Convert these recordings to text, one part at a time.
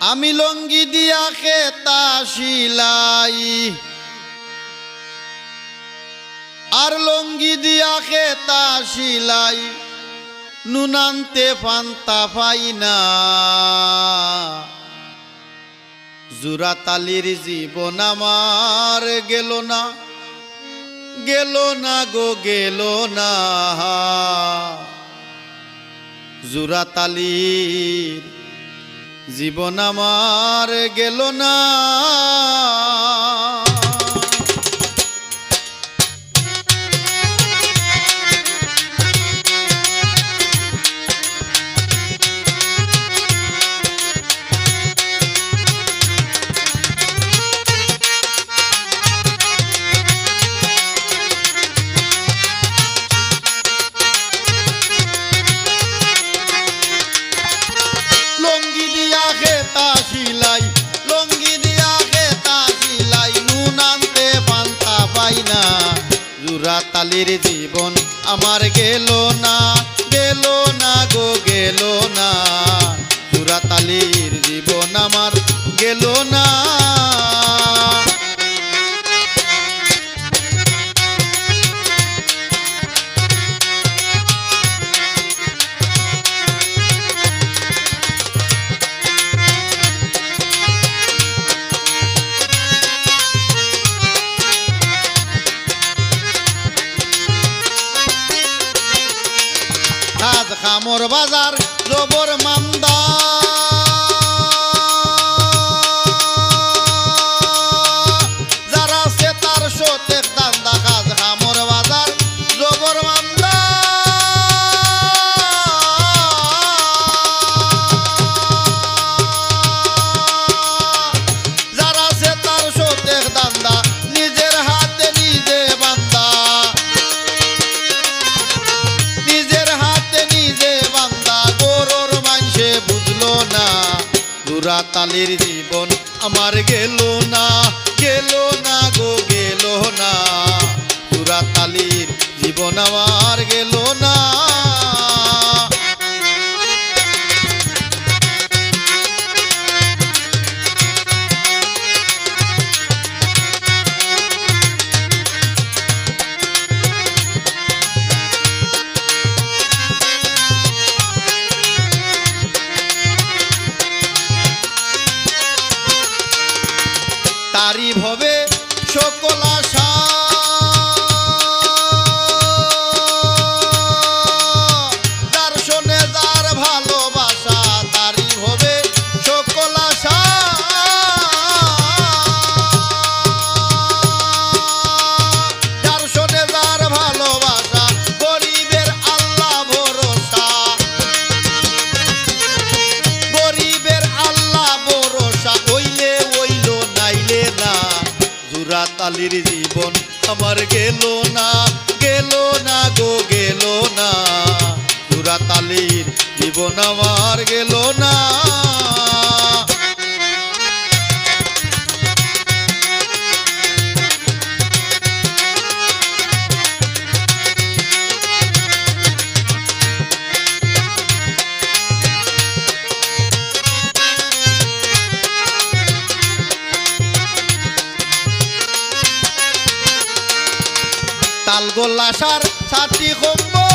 আমি লঙ্গি দিয়া খেতা শিলাই আর লঙ্গি দিয়া খেতা শিলাই নুনান্তে ফান্তা পাই না। জুরাতালির জীবন আমার গেল না গেল না গো, গেল না। জুরাতালির জীবন আমার গেল না। তালির জীবন আমার গেল না গেল না গো, গেল না। জুরা তালির জীবন আমার গেল না। খামর বাজার জবর মামদা দুরা তালির জীবন আমার গেল না গেল না গো, গেল না। পুরা তালির জীবন আমার গেল না। তারি ভবে তালির জীবন আমার গেল না গেল না গো, গেল না। জুরা তালির জীবন আমার গেল না। তালগোল্লাসার সাথী কম্ব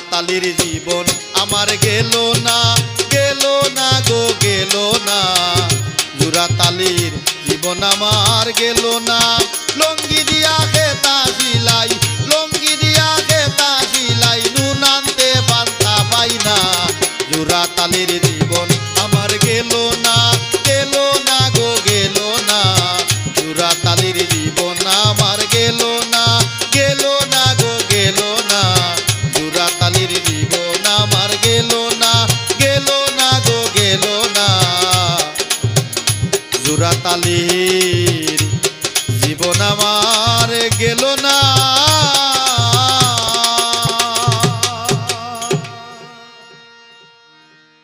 জুরা তালির জীবন আমার গেল না গেল না গো, গেল না। জুরা তালির জীবন আমার গেল না, লঙ্গি